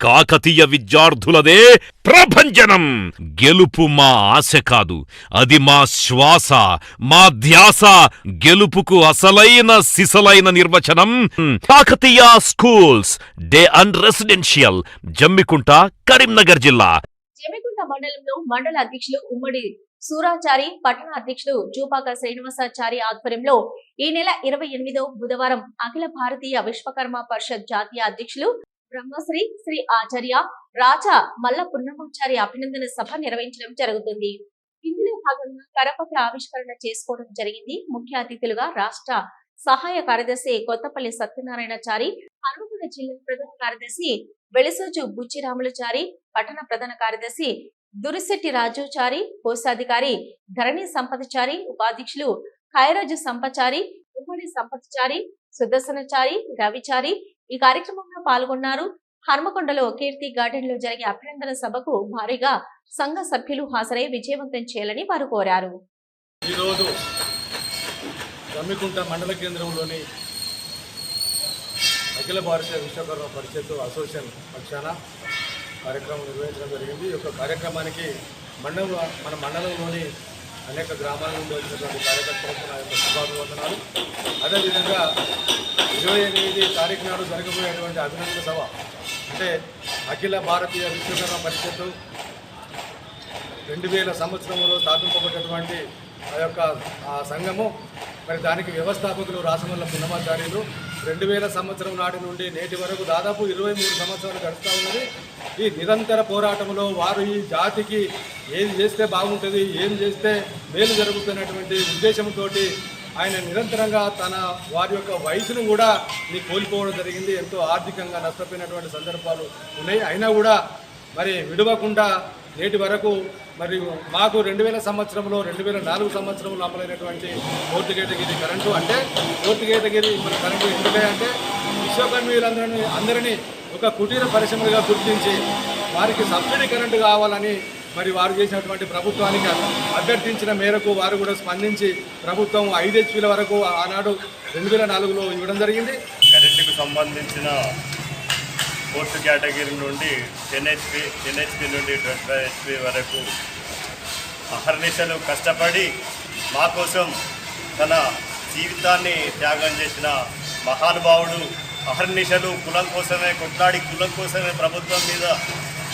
కాకతీయ విద్యార్థులదే ప్రభంజనం. గెలుపు మా ఆశ కాదు అది మా శ్వాస మా ధ్యాస. గెలుపుకు అసలైన సిసలైన నిర్వచనం Kakatiya schools day and residential Jammikunta Karimnagar జిల్లా. జమ్మికుంట మండలంలో మండల అధ్యక్షులు ఉమ్మడి సూరాచారి పట్టణ అధ్యక్షులు జూపాక శ్రీనివాసాచారి ఆధ్వర్యంలో ఈ నెల ఇరవై ఎనిమిదో బుధవారం అఖిల భారతీయ విశ్వకర్మ పరిషత్ జాతీయ అధ్యక్షులు బ్రహ్మశ్రీ శ్రీ ఆచార్య రాజా మల్ల పున్నమాచారి అభినందన సభ నిర్వహించడం జరుగుతుంది. ఇందులో భాగంగా కరపత్ర ఆవిష్కరణ చేసుకోవడం జరిగింది. ముఖ్య అతిథులుగా రాష్ట్ర సహాయ కార్యదర్శి కొత్తపల్లి సత్యనారాయణచారి హనుమకొండ జిల్లా ప్రధాన కార్యదర్శి వెలిసోజు బుచ్చిరాములచారి పట్టణ ప్రధాన కార్యదర్శి దురిశెట్టి రాజుచారి కోశాధికారి ధరణి సంపదచారి ఉపాధ్యక్షులు ఖైరాజు సంపచారి ఉమ్మడి సంపతిచారి సుదర్శనచారి రవిచారి ఈ కార్యక్రమం పాల్గొన్నారు. హర్మకొండలో కీర్తి గార్డెన్లో జరిగే అభినందన సభకు భారీగా సంఘ సభ్యులు హాజరై విజయవంతం చేయాలని వారు కోరారు. ఈరోజు జమ్మికుంట మండల కేంద్రంలోని అఖిల భారతీయ విశ్వకర్మ పరిషత్ అసోసియేషన్ పక్షాన కార్యక్రమం నిర్వహించడం జరిగింది. ఈ యొక్క కార్యక్రమానికి మండలం మన మండలంలోని అనేక గ్రామాల నుండి వచ్చినటువంటి కార్యకర్తలకు నా యొక్క శుభాభివందనాలు. అదేవిధంగా ఇరవై ఎనిమిది తారీఖు నాడు జరగబోయేటువంటి అభినందన సభ అంటే అఖిల భారతీయ విశ్వకర్మ పరిషత్తు రెండు వేల సంవత్సరంలో స్థాపింపబడినటువంటి ఆ యొక్క ఆ సంఘము మరి దానికి వ్యవస్థాపకులు రాసమల్ల పున్నమాచార్యులు రెండు వేల సంవత్సరం నాటి నుండి నేటి వరకు దాదాపు ఇరవై మూడు సంవత్సరాలు గడుస్తూ ఉన్నది. ఈ నిరంతర పోరాటంలో వారు ఈ జాతికి ఏది చేస్తే బాగుంటుంది ఏం చేస్తే మేలు జరుగుతున్నటువంటి ఉద్దేశంతో ఆయన నిరంతరంగా తన వారి యొక్క వయసును కూడా నీ కోల్పోవడం జరిగింది. ఎంతో ఆర్థికంగా నష్టపోయినటువంటి సందర్భాలు ఉన్నాయి. అయినా కూడా మరి విడవకుండా నేటి వరకు మరి మాకు రెండు వేల సంవత్సరంలో రెండు వేల నాలుగు సంవత్సరంలో అమలైనటువంటి కోర్టు కేటగిరి కరెంటు అంటే కోర్టు కేటగిరి మన కరెంటు ఎందుకంటే అంటే విశ్వకర్మీయులందరినీ అందరినీ ఒక కుటీర పరిశ్రమలుగా గుర్తించి వారికి సబ్సిడీ కరెంటు కావాలని మరి వారు చేసినటువంటి ప్రభుత్వానికి అభ్యర్థించిన మేరకు వారు కూడా స్పందించి ప్రభుత్వం ఐదు హెచ్పీల వరకు ఆనాడు రెండు వేల నాలుగులో ఇవ్వడం జరిగింది. కరెంటుకు సంబంధించిన ఫోర్త్ కేటగిరీ నుండి టెన్ హెచ్పి టెన్ హెచ్పి నుండి ట్వంటీ ఫైవ్ హెచ్పి వరకు అహర్నిశలు కష్టపడి మా కోసం తన జీవితాన్ని త్యాగం చేసిన మహానుభావుడు అహర్నిశలు కులం కోసమే కొట్లాడి కులం కోసమే ప్రభుత్వం మీద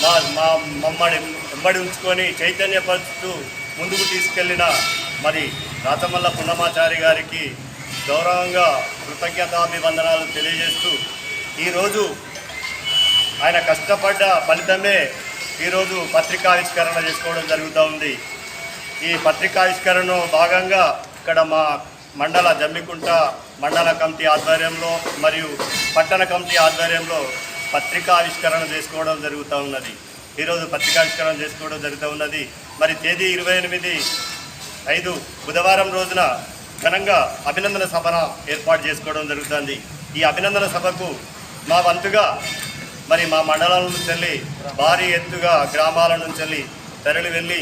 మా మా మమ్మడి వెంబడి ఉంచుకొని చైతన్యపరుస్తూ ముందుకు తీసుకెళ్ళిన మరి రాతమల్ల పున్నమాచారి గారికి గౌరవంగా కృతజ్ఞతాభివందనాలు తెలియజేస్తూ ఈరోజు ఆయన కష్టపడ్డ ఫలితమే ఈరోజు పత్రికావిష్కరణ చేసుకోవడం జరుగుతూ ఉంది. ఈ పత్రికావిష్కరణలో భాగంగా ఇక్కడ మా మండల జమ్మికుంట మండల కమిటీ ఆధ్వర్యంలో మరియు పట్టణ కమిటీ ఆధ్వర్యంలో పత్రికావిష్కరణ చేసుకోవడం జరుగుతూ ఉన్నది. ఈరోజు పత్రికావిష్కరణ చేసుకోవడం జరుగుతూ ఉన్నది. మరి తేదీ ఇరవై ఎనిమిది ఐదు బుధవారం రోజున ఘనంగా అభినందన సభను ఏర్పాటు చేసుకోవడం జరుగుతుంది. ఈ అభినందన సభకు మా వంతుగా మరి మా మండలం నుంచి వెళ్ళి భారీ ఎత్తుగా గ్రామాల నుంచి వెళ్ళి తరలి వెళ్ళి